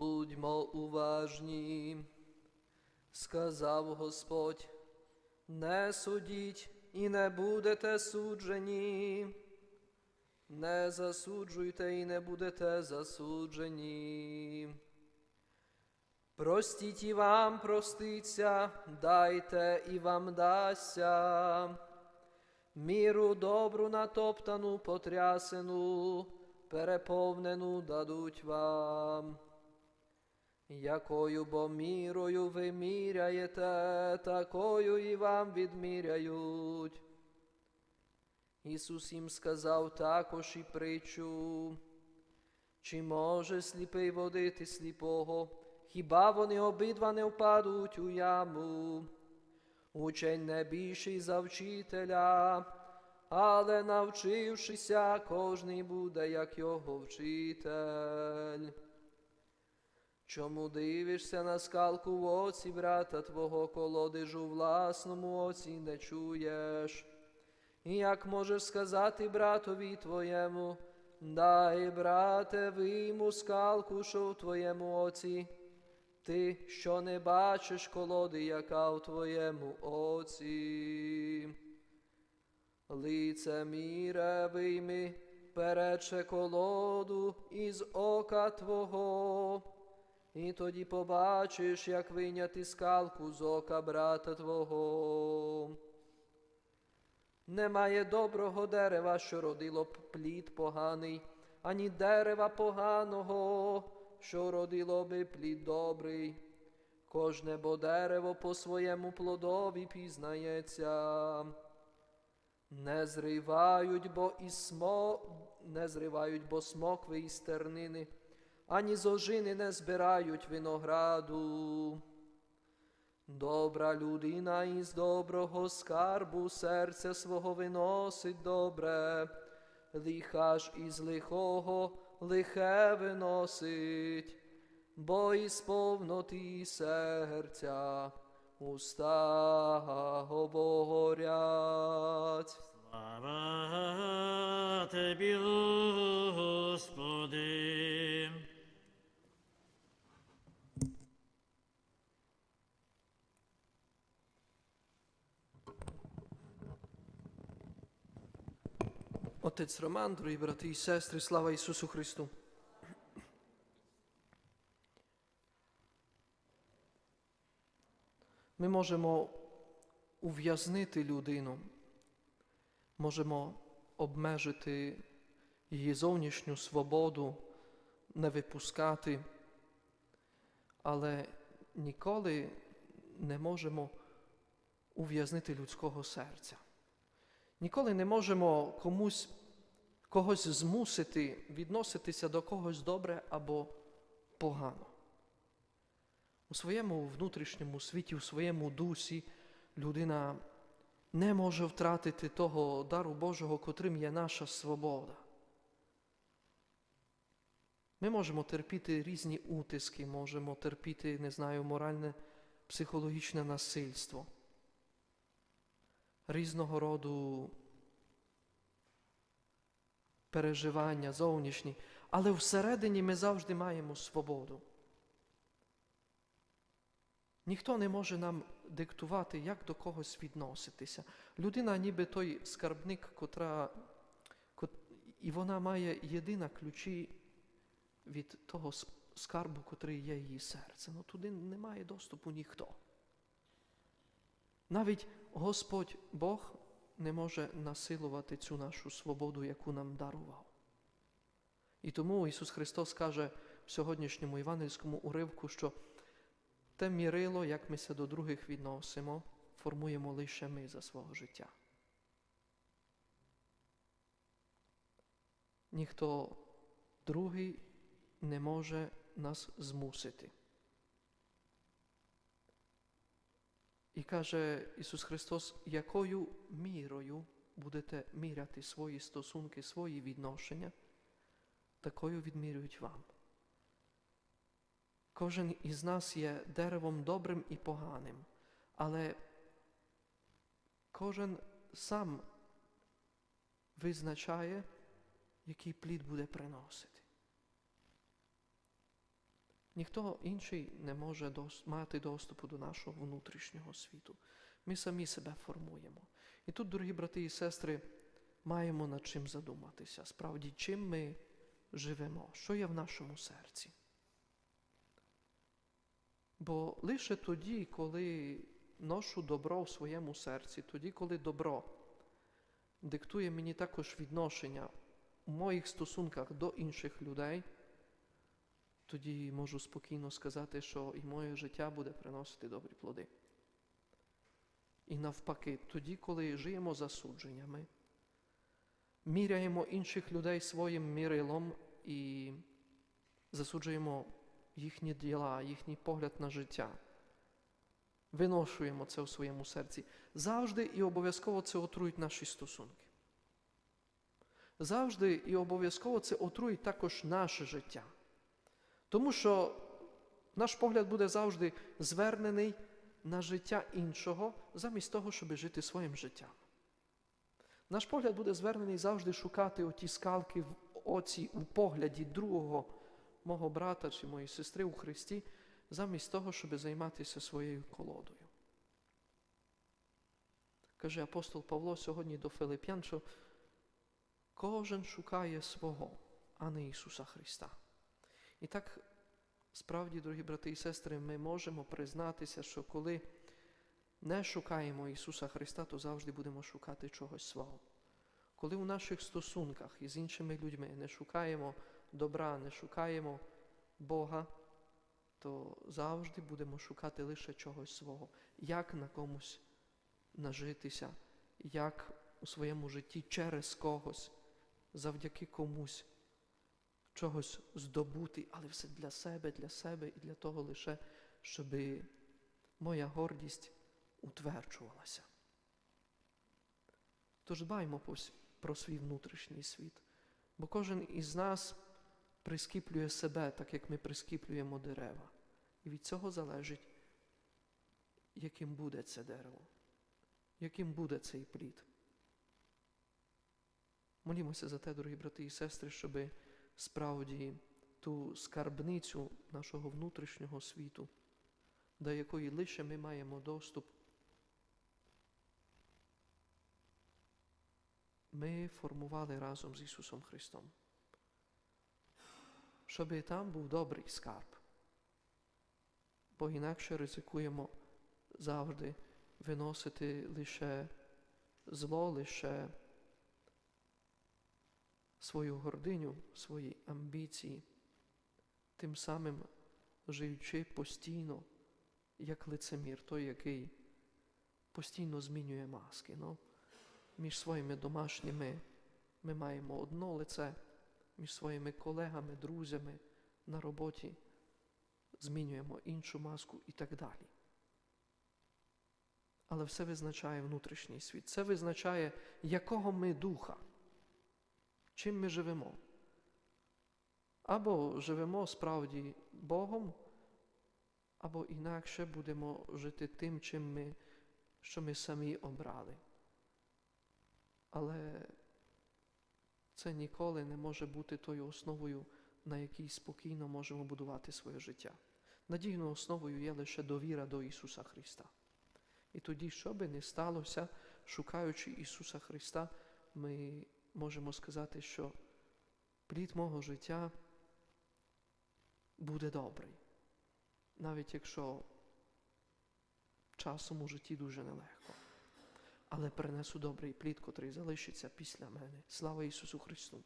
Будьмо уважні, сказав Господь, не судіть і не будете суджені, не засуджуйте і не будете засуджені. Простіть і вам проститься, дайте і вам дасться. Міру добру натоптану, потрясену, переповнену дадуть вам. Якою бо мірою ви міряєте, такою і вам відміряють. Ісус їм сказав також і притчу, чи може сліпий водити сліпого, хіба вони обидва не впадуть у яму? Учень не більший за вчителя, але навчившися, кожний буде, як його вчитель. Чому дивишся на скалку в оці брата твого колодижу власному оці не чуєш? І як можеш сказати братові твоєму, дай, брате, вийму скалку, що в твоєму оці, ти, що не бачиш колоди, яка в твоєму оці. Лице міре вийми, перече колоду із ока твого, і тоді побачиш, як вийняти скалку з ока брата твого. Немає доброго дерева, що родило б плід поганий, ані дерева поганого, що родило би плід добрий. Кожне бо дерево по своєму плодові пізнається. Не зривають, бо і смо... не зривають, бо смокви і стернини, ані з ожини не збирають винограду. Добра людина із доброго скарбу серця свого виносить добре, лиха ж із лихого лихе виносить, бо із повноти серця уста говорять. Слава Тобі, Господи. Отець Роман, дорогі брати і сестри, слава Ісусу Христу. Ми можемо ув'язнити людину, можемо обмежити її зовнішню свободу, не випускати, але ніколи не можемо ув'язнити людського серця. Ніколи не можемо комусь когось змусити відноситися до когось добре або погано. У своєму внутрішньому світі, у своєму дусі людина не може втратити того дару Божого, котрим є наша свобода. Ми можемо терпіти різні утиски, можемо терпіти, не знаю, моральне, психологічне насильство різного роду переживання зовнішні, але всередині ми завжди маємо свободу. Ніхто не може нам диктувати, як до когось відноситися. Людина, ніби той скарбник, котра, кот, і вона має єдина ключі від того скарбу, котрий є її серце. Ну туди немає доступу ніхто. Навіть Господь Бог не може насилувати цю нашу свободу, яку нам дарував. І тому Ісус Христос каже в сьогоднішньому івангельському уривку, що те мірило, як ми се до других відносимо, формуємо лише ми за свого життя. Ніхто другий не може нас змусити. І каже Ісус Христос, якою мірою будете міряти свої стосунки, свої відношення, такою відмірюють вам. Кожен із нас є деревом добрим і поганим, але кожен сам визначає, який плід буде приносити. Ніхто інший не може мати доступу до нашого внутрішнього світу. Ми самі себе формуємо. І тут, дорогі брати і сестри, маємо над чим задуматися. Справді, чим ми живемо, що є в нашому серці. Бо лише тоді, коли ношу добро в своєму серці, тоді, коли добро диктує мені також відношення у моїх стосунках до інших людей, тоді можу спокійно сказати, що і моє життя буде приносити добрі плоди. І навпаки, тоді, коли живемо засудженнями, міряємо інших людей своїм мірилом і засуджуємо їхні діла, їхній погляд на життя, виношуємо це у своєму серці, завжди і обов'язково це отрують наші стосунки. Завжди і обов'язково це отруїть також наше життя. Тому що наш погляд буде завжди звернений на життя іншого, замість того, щоб жити своїм життям. Наш погляд буде звернений завжди шукати оті скалки в оці у погляді другого мого брата чи моєї сестри у Христі, замість того, щоб займатися своєю колодою. Каже апостол Павло сьогодні до Филип'ян, що кожен шукає свого, а не Ісуса Христа. І так, справді, дорогі брати і сестри, ми можемо признатися, що коли не шукаємо Ісуса Христа, то завжди будемо шукати чогось свого. Коли у наших стосунках із іншими людьми не шукаємо добра, не шукаємо Бога, то завжди будемо шукати лише чогось свого, як на комусь нажитися, як у своєму житті через когось, завдяки комусь чогось здобути, але все для себе, для себе і для того лише, щоб моя гордість утверджувалася. Тож дбаймо про свій внутрішній світ, бо кожен із нас прискіплює себе, так як ми прискіплюємо дерева. І від цього залежить, яким буде це дерево, яким буде цей плід. Молімося за те, дорогі брати і сестри, щоб справді ту скарбницю нашого внутрішнього світу, до якої лише ми маємо доступ, ми формували разом з Ісусом Христом. Щоб там був добрий скарб. Бо інакше ризикуємо завжди виносити лише зло, лише свою гординю, свої амбіції, тим самим живучи постійно, як лицемір, той, який постійно змінює маски. Ну, між своїми домашніми ми маємо одно лице, між своїми колегами, друзями на роботі змінюємо іншу маску і так далі. Але все визначає внутрішній світ. Це визначає, якого ми духа, чим ми живемо. Або живемо справді Богом, або інакше будемо жити тим, чим ми, що ми самі обрали. Але це ніколи не може бути тою основою, на якій спокійно можемо будувати своє життя. Надійною основою є лише довіра до Ісуса Христа. І тоді, що би не сталося, шукаючи Ісуса Христа, ми можемо сказати, що плід мого життя буде добрий, навіть якщо часом у житті дуже нелегко. Але принесу добрий плід, котрий залишиться після мене. Слава Ісусу Христу!